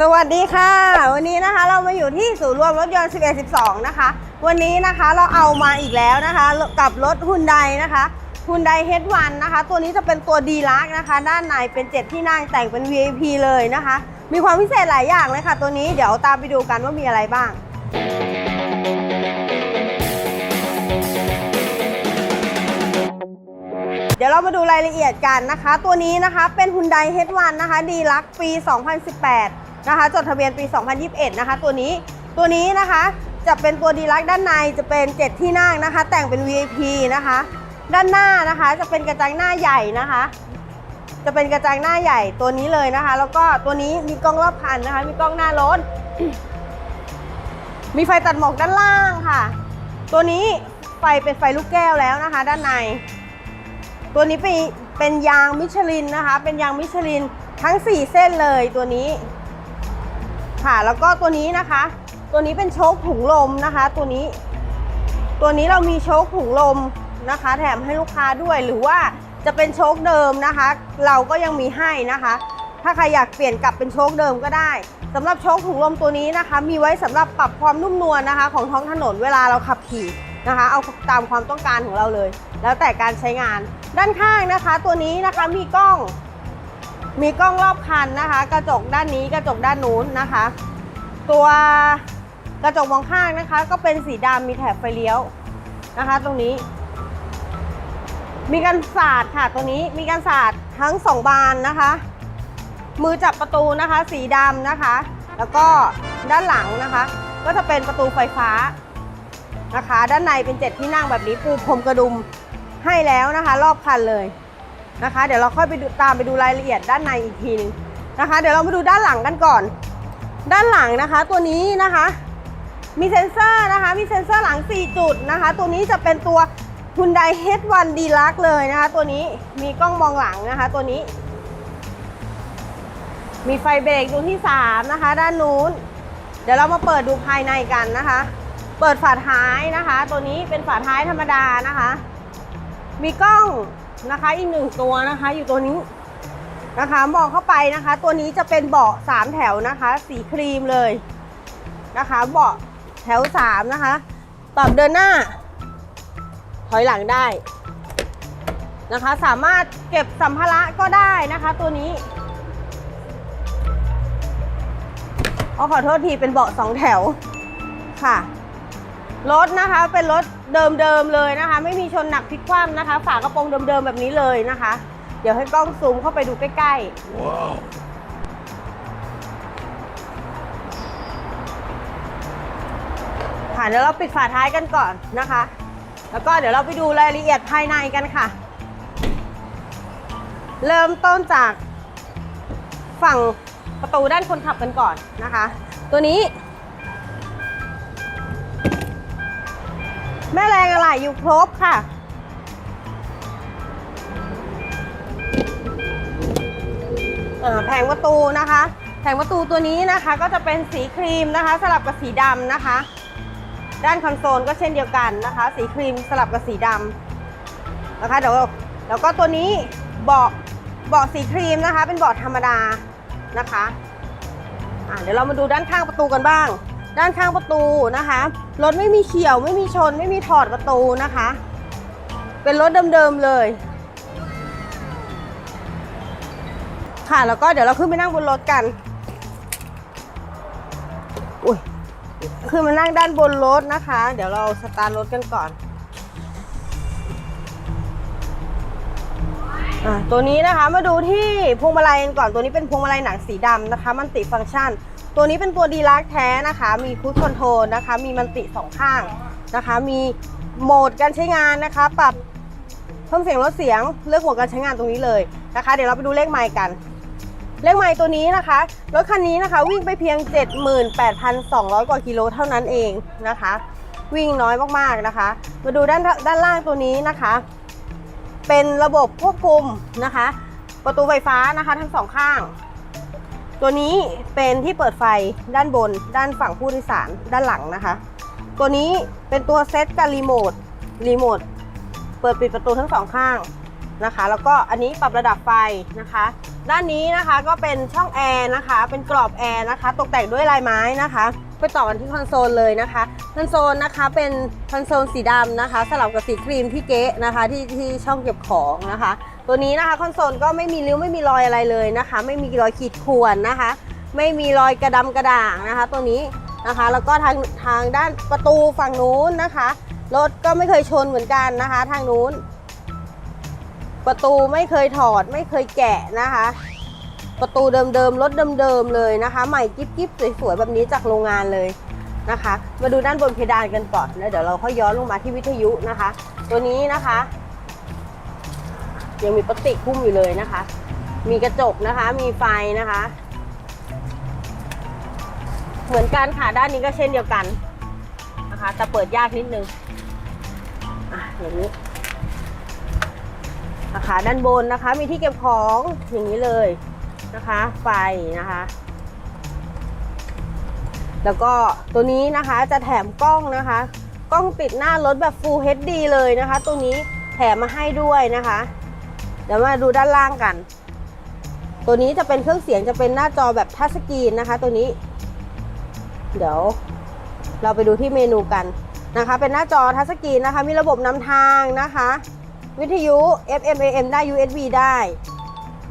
สวัสดีค่ะ วันนี้นะคะเรามาอยู่ที่ศูนย์รวมรถยนต์ 11 12 นะคะ วันนี้นะคะเราเอามาอีกแล้วนะคะกับรถฮุนไดนะคะฮุนไดเฮดวันนะคะ ตัวนี้จะเป็นตัวดีลักนะคะ ด้านในเป็น 7 ที่นั่งแต่งเป็น VIP เลยนะคะ มีความพิเศษหลายอย่างเลยค่ะ ตัวนี้เดี๋ยวตามไปดูกันว่ามีอะไรบ้างเดี๋ยวเรามาดูรายละเอียดกันนะคะ ตัวนี้นะคะเป็น Hyundai H1 นะคะ ดีลักปี 2018 นะคะจดทะเบียนปี 2021 นะคะ ตัวนี้ตัวนี้นะคะจะเป็นตัวดีลักด้านในจะเป็น 7 ที่นั่งนะคะ แต่งเป็น VIP นะคะ ด้านหน้านะคะจะเป็นกระจังหน้าใหญ่นะคะ จะเป็นกระจังหน้าใหญ่ตัวนี้เลยนะคะ แล้วก็ตัวนี้มีกล้องรอบคันนะคะ มีกล้องหน้ารถมีไฟตัดหมอกด้านล่างค่ะ ตัวนี้ไฟเป็นไฟลูกแก้วแล้วนะคะ ด้านใน ตัวนี้เป็นเป็นยางมิชลินนะคะ เป็นยางมิชลินทั้ง 4 เส้นเลยตัวนี้ ค่ะ แล้วก็ตัวนี้นะคะ ตัวนี้เป็นโชคถุงลมนะคะ ตัวนี้ ตัวนี้เรามีโชคถุงลมนะคะ แถมให้ลูกค้าด้วยหรือว่าจะเป็นโชคเดิมนะคะ เราก็ยังมีให้นะคะ ถ้าใครอยากเปลี่ยนกลับเป็นโชคเดิมก็ได้สำหรับโชคถุงลมตัวนี้นะคะ มีไว้สำหรับปรับความนุ่มนวลนะคะ ของท้องถนนเวลาเราขับขี่นะคะ เอาตามความต้องการของเราเลย แล้วแต่การใช้งานด้านข้างนะคะ ตัวนี้นะคะมีกล้อง มีกล้องรอบคันนะคะ กระจกด้านนี้กระจกด้านนู้นนะคะ ตัวกระจกมองข้างนะคะ ก็เป็นสีดำมีแถบไฟเลี้ยวนะคะ ตรงนี้ มีกันศาสตร์ค่ะตัวนี้มีกันศาสตร์ทั้งสองบานนะคะ มือจับประตูนะคะ สีดำนะคะ แล้วก็ด้านหลังนะคะ ก็จะเป็นประตูไฟฟ้านะคะ ด้านในเป็นเจ็ดที่นั่งแบบนี้ปูพรมกระดุมให้แล้วนะคะ รอบคันเลย นะคะ เดี๋ยวเราค่อยไปดูตามไปดูรายละเอียดด้านในอีกทีหนึงนะคะ เดี๋ยวเรามาดูด้านหลังกันก่อน ด้านหลังนะคะ ตัวนี้นะคะ มีเซ็นเซอร์นะคะ มีเซ็นเซอร์หลัง 4 จุดนะคะ ตัวนี้จะเป็นตัว Hyundai H1 Deluxe เลยนะคะ ตัวนี้มีกล้องมองหลังนะคะ ตัวนี้ มีไฟเบรกดวงที่ 3 นะคะ ด้านนู้น เดี๋ยวเรามาเปิดดูภายในกันนะคะ เปิดฝาท้ายนะคะ ตัวนี้เป็นฝาท้ายธรรมดานะคะ มีกล้อง นะคะ อีกหนึ่งตัวนะคะ อยู่ตัวนี้นะคะมองเข้าไปนะคะ ตัวนี้จะเป็นเบาะ3แถวนะคะ สีครีมเลยนะคะ เบาะแถว3นะคะปรับเดินหน้า ถอยหลังได้นะคะ สามารถเก็บสัมภาระก็ได้นะคะ ตัวนี้อ๋อขอโทษทีเป็นเบาะสองแถวค่ะรถนะคะเป็นรถเดิมๆเลยนะคะ ไม่มีชนหนักพลิกคว่ำนะคะ ฝากระโปรงเดิมๆแบบนี้เลยนะคะ เดี๋ยวให้กล้องซูมเข้าไปดูใกล้ๆค่ะเดี๋ยวเราปิดฝาท้ายกันก่อนนะคะ แล้วก็เดี๋ยวเราไปดูรายละเอียดภายในกันค่ะ เริ่มต้นจากฝั่งประตูด้านคนขับกันก่อนนะคะ ตัวนี้ แม่แรงอะไรอยู่ครบค่ะอ่าแผงประตูนะคะ แผงประตูตัวนี้นะคะก็จะเป็นสีครีมนะคะ สลับกับสีดำนะคะ ด้านคอนโซลก็เช่นเดียวกันนะคะ สีครีมสลับกับสีดำนะคะเดี๋ยวแล้วก็ตัวนี้เบาะเบาะสีครีมนะคะ เป็นเบาะธรรมดานะคะอ่าเดี๋ยวเรามาดูด้านข้างประตูกันบ้าง ด้านข้างประตูนะคะ รถไม่มีเฉี่ยวไม่มีชน ไม่มีถอดประตูนะคะ เป็นรถเดิมๆเลย ค่ะแล้วก็เดี๋ยวเราขึ้นไปนั่งบนรถกันอุ้ยขึ้นมานั่งด้านบนรถนะคะ เดี๋ยวเราสตาร์ทรถกันก่อนตัวนี้นะคะมาดูที่พวงมาลัยกันก่อนตัวนี้เป็นพวงมาลัยหนังสีดำนะคะ มันติฟังก์ชัน ตัวนี้เป็นตัวดีลักแท้นะคะ มีคูดคอนโทรลนะคะ มีมันติสองข้างนะคะ มีโหมดการใช้งานนะคะ ปรับเพิ่มเสียงลดเสียงเลือกโหมดการใช้งานตรงนี้เลยนะคะ เดี๋ยวเราไปดูเลขไมล์กัน เลขไมล์ตัวนี้นะคะรถคันนี้นะคะ วิ่งไปเพียง 78,200 กว่ากิโลเท่านั้นเองนะคะ วิ่งน้อยมากๆนะคะ มาดูด้านด้านล่างตัวนี้นะคะ เป็นระบบควบคุมนะคะ ประตูไฟฟ้านะคะทั้งสองข้าง ตัวนี้เป็นที่เปิดไฟด้านบน ด้านฝั่งผู้โดยสารด้านหลังนะคะ ตัวนี้เป็นตัวเซตกับรีโมทรีโมทเปิดปิดประตูทั้งสองข้างนะคะ แล้วก็อันนี้ปรับระดับไฟนะคะ ด้านนี้นะคะก็เป็นช่องแอร์นะคะ เป็นกรอบแอร์นะคะ ตกแต่งด้วยลายไม้นะคะ ไปต่อกันที่คอนโซลเลยนะคะ คอนโซลนะคะเป็นคอนโซลสีดำนะคะ สลับกับสีครีมที่เก๊ะนะคะที่ที่ช่องเก็บของนะคะ ตัวนี้นะคะคอนโซลก็ไม่มีริ้วไม่มีรอยอะไรเลยนะคะ ไม่มีรอยขีดข่วนนะคะ ไม่มีรอยกระดำกระด่างนะคะ ตัวนี้นะคะ แล้วก็ทางทางด้านประตูฝั่งนู้นนะคะรถก็ไม่เคยชนเหมือนกันนะคะ ทางนู้น ประตูไม่เคยถอดไม่เคยแกะนะคะ ประตูเดิมๆรถเดิมๆเลยนะคะ ใหม่กิ๊บๆสวยๆแบบนี้จากโรงงานเลยนะคะ มาดูด้านบนเพดานกันก่อนแล้วเดี๋ยวเราค่อยย้อนลงมาที่วิทยุนะคะ ตัวนี้นะคะ ยังมีปฏิกคุ้มอยู่เลยนะคะ มีกระจกนะคะ มีไฟนะคะ เหมือนกันค่ะด้านนี้ก็เช่นเดียวกันนะคะแต่เปิดยากนิดนึงอะอย่างนี้นะคะด้านบนนะคะ มีที่เก็บของอย่างนี้เลยนะคะ ไฟนะคะ แล้วก็ตัวนี้นะคะจะแถมกล้องนะคะ กล้องติดหน้ารถแบบ Full HD เลยนะคะ ตัวนี้แถมมาให้ด้วยนะคะ เดี๋ยวมาดูด้านล่างกัน ตัวนี้จะเป็นเครื่องเสียงจะเป็นหน้าจอแบบทัชสกรีนนะคะ ตัวนี้ เดี๋ยวเราไปดูที่เมนูกันนะคะ เป็นหน้าจอทัชสกรีนนะคะ มีระบบนำทางนะคะ วิทยุ FM AM ได้ USB ได้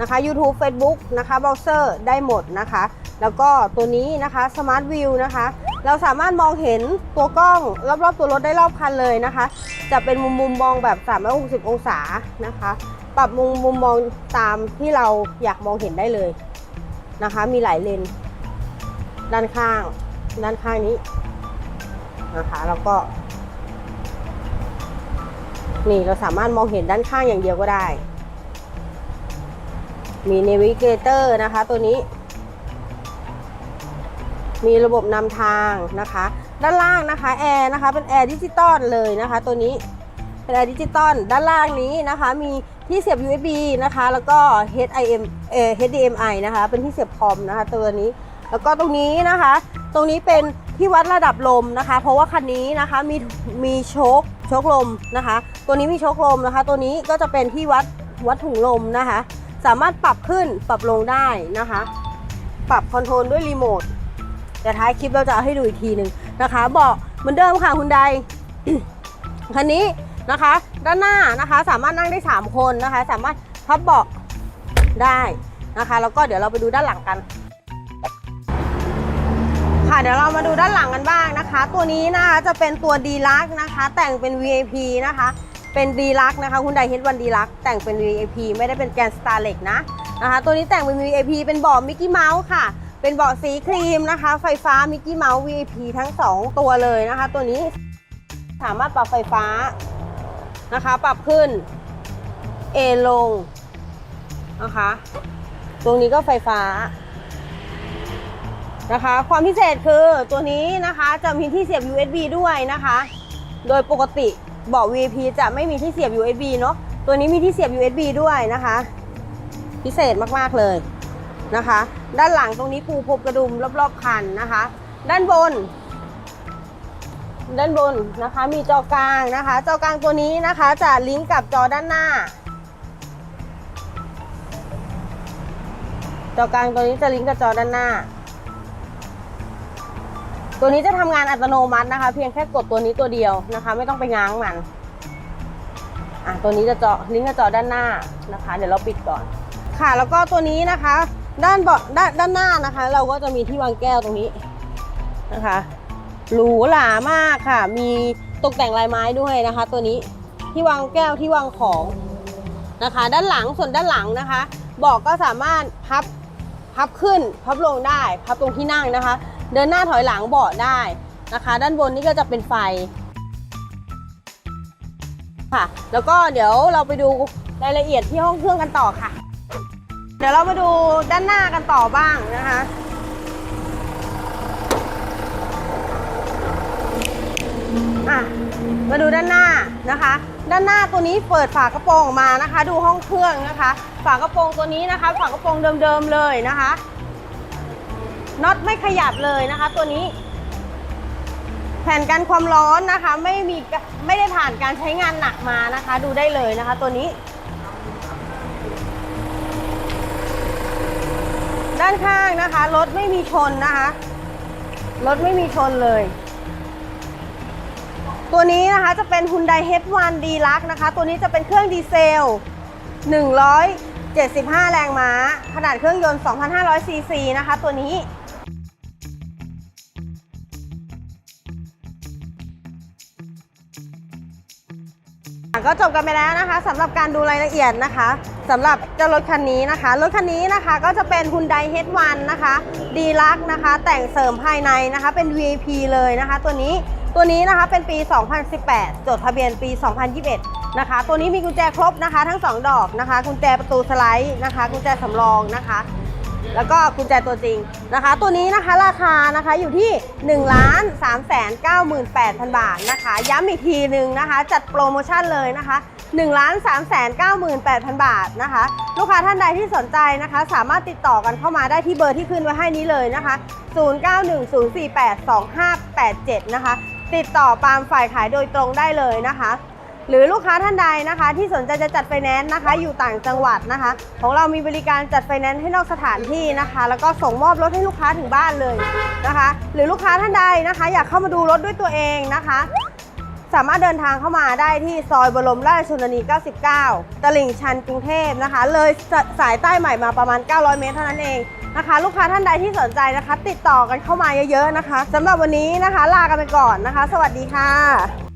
นะคะ YouTube Facebook นะคะเบราว์เซอร์ได้หมดนะคะ แล้วก็ตัวนี้นะคะ Smart View นะคะ เราสามารถมองเห็นตัวกล้องรอบๆตัวรถได้รอบคันเลยนะคะ จะเป็นมุมมุมมองแบบ 360 องศานะคะ ปรับมุมมุมมองตามที่เราอยากมองเห็นได้เลยนะคะ มีหลายเลนด้านข้าง ด้านข้างนี้นะคะแล้วก็นี่เราสามารถมองเห็นด้านข้างอย่างเดียวก็ได้ มี Navigator นะคะตัวนี้ มีระบบนำทางนะคะ ด้านล่างนะคะแอร์นะคะเป็นแอร์ดิจิตอลเลยนะคะตัวนี้ เป็นแอดิจิตอลด้านล่างนี้นะคะ มีที่เสียบ USB นะคะ แล้วก็ HIM เอ่อ HDMI นะคะ เป็นที่เสียบคอมนะคะตัวนี้ แล้วก็ตรงนี้นะคะ ตรงนี้เป็นที่วัดระดับลมนะคะ เพราะว่าคันนี้นะคะมีมีโชคโชคลมนะคะ ตัวนี้มีโชคลมนะคะ ตัวนี้ก็จะเป็นที่วัดวัดถุงลมนะคะ สามารถปรับขึ้นปรับลงได้นะคะ ปรับคอนโทรลด้วยรีโมทแต่ท้ายคลิปเราจะเอาให้ดูอีกทีหนึ่งนะคะบาะเหมือนเดิมค่ะคุณใดคันนี้ นะคะ ด้านหน้านะคะสามารถนั่งได้ 3 คนนะคะ สามารถพับเบาะได้นะคะ แล้วก็เดี๋ยวเราไปดูด้านหลังกัน ค่ะเดี๋ยวเรามาดูด้านหลังกันบ้างนะคะ ตัวนี้นะคะจะเป็นตัวดีลักนะคะ แต่งเป็น VIP นะคะ เป็นดีลักนะคะคุณไดเฮดวันดีลักแต่งเป็น VIP ไม่ได้เป็นแกนสตาร์เล็กนะนะคะ ตัวนี้แต่งเป็น VIP เป็นเบาะมิกกี้เมาส์ค่ะเป็นเบาะสีครีมนะคะ ไฟฟ้ามิกกี้เมาส์ VIP ทั้ง 2 ตัวเลยนะคะ ตัวนี้สามารถปรับไฟฟ้า นะคะ ปรับขึ้นเอลงนะคะ ตรงนี้ก็ไฟฟ้านะคะ ความพิเศษคือตัวนี้นะคะจะมีที่เสียบ USB ด้วยนะคะ โดยปกติเบาะ VIP จะไม่มีที่เสียบ USB เนาะตัวนี้มีที่เสียบ USB ด้วยนะคะ พิเศษมากๆเลยนะคะ ด้านหลังตรงนี้ปูพรมกระดุมรอบๆคันนะคะ ด้านบน ด้านบนนะคะมีจอกลางนะคะ จอกลางตัวนี้นะคะ จะลิงก์กับจอด้านหน้า จอกลางตัวนี้จะลิงก์กับจอด้านหน้า ตัวนี้จะทำงานอัตโนมัตินะคะ เพียงแค่กดตัวนี้ตัวเดียวนะคะ ไม่ต้องไปง้างมันอะตัวนี้จะจอลิงก์กับจอด้านหน้านะคะ เดี๋ยวเราปิดก่อน ค่ะแล้วก็ตัวนี้นะคะ ด้านเบาะด้านด้านหน้านะคะ เราก็จะมีที่วางแก้วตรงนี้นะคะ หรูหรามากค่ะ มีตกแต่งลายไม้ด้วยนะคะ ตัวนี้ที่วางแก้วที่วางของนะคะ ด้านหลังส่วนด้านหลังนะคะเบาะก็สามารถพับพับขึ้นพับลงได้พับตรงที่นั่งนะคะ เดินหน้าถอยหลังเบาะได้นะคะ ด้านบนนี่ก็จะเป็นไฟค่ะ แล้วก็เดี๋ยวเราไปดูรายละเอียดที่ห้องเครื่องกันต่อค่ะ เดี๋ยวเรามาดูด้านหน้ากันต่อบ้างนะคะ มาดูด้านหน้านะคะ ด้านหน้าตัวนี้เปิดฝากระโปรงออกมานะคะ ดูห้องเครื่องนะคะ ฝากระโปรงตัวนี้นะคะ ฝากระโปรงเดิมๆเลยนะคะน็อตไม่ขยับเลยนะคะ ตัวนี้ แผ่นกันความร้อนนะคะ ไม่มีไม่ได้ผ่านการใช้งานหนักมานะคะ ดูได้เลยนะคะ ตัวนี้ ด้านข้างนะคะรถไม่มีชนนะคะรถไม่มีชนเลย ตัวนี้นะคะจะเป็น Hyundai H1 Deluxe นะคะ ตัวนี้จะเป็นเครื่องดีเซล 175 แรงม้า ขนาดเครื่องยนต์2,500ซีซีนะคะ ตัวนี้ ก็จบกันไปแล้วนะคะสำหรับการดูรายละเอียดนะคะสำหรับเจ้ารถคันนี้นะคะ รถคันนี้นะคะก็จะเป็น Hyundai H1 นะคะดีลักนะคะ แต่งเสริมภายในนะคะ เป็น VIP เลยนะคะ ตัวนี้ ตัวนี้นะคะเป็นปี 2018 จดทะเบียนปี 2021 นะคะ ตัวนี้มีกุญแจครบนะคะ ทั้ง 2 ดอกนะคะ กุญแจประตูสไลด์นะคะ กุญแจสำรองนะคะ แล้วก็กุญแจตัวจริงนะคะ ตัวนี้นะคะราคานะคะอยู่ที่1ล้าน3 9 8 0 0 0 บาทนะคะ ย้ำอีกทีหนึ่งนะคะ จัดโปรโมชั่นเลยนะคะ1ล้าน3 9 8 0 0 0 บาทนะคะ ลูกค้าท่านใดที่สนใจนะคะ สามารถติดต่อกันเข้ามาได้ที่เบอร์ที่ขึ้นไว้ให้นี้เลยนะคะ 0910482587 นะคะ ติดต่อปาล์มฝ่ายขายโดยตรงได้เลยนะคะ หรือลูกค้าท่านใดนะคะ ที่สนใจจะจัดไฟแนนซ์นะคะ อยู่ต่างจังหวัดนะคะ ของเรามีบริการจัดไฟแนนซ์ให้นอกสถานที่นะคะ แล้วก็ส่งมอบรถให้ลูกค้าถึงบ้านเลยนะคะ หรือลูกค้าท่านใดนะคะ อยากเข้ามาดูรถด้วยตัวเองนะคะสามารถเดินทางเข้ามาได้ที่ซอยบรมราชชนนี 99 ตลิ่งชันกรุงเทพนะคะ เลยสสายใต้ใหม่มาประมาณ 900 เมตรเท่านั้นเอง นะคะ ลูกค้าท่านใดที่สนใจนะคะ ติดต่อกันเข้ามาเยอะๆนะคะสำหรับวันนี้นะคะ ลากันไปก่อนนะคะ สวัสดีค่ะ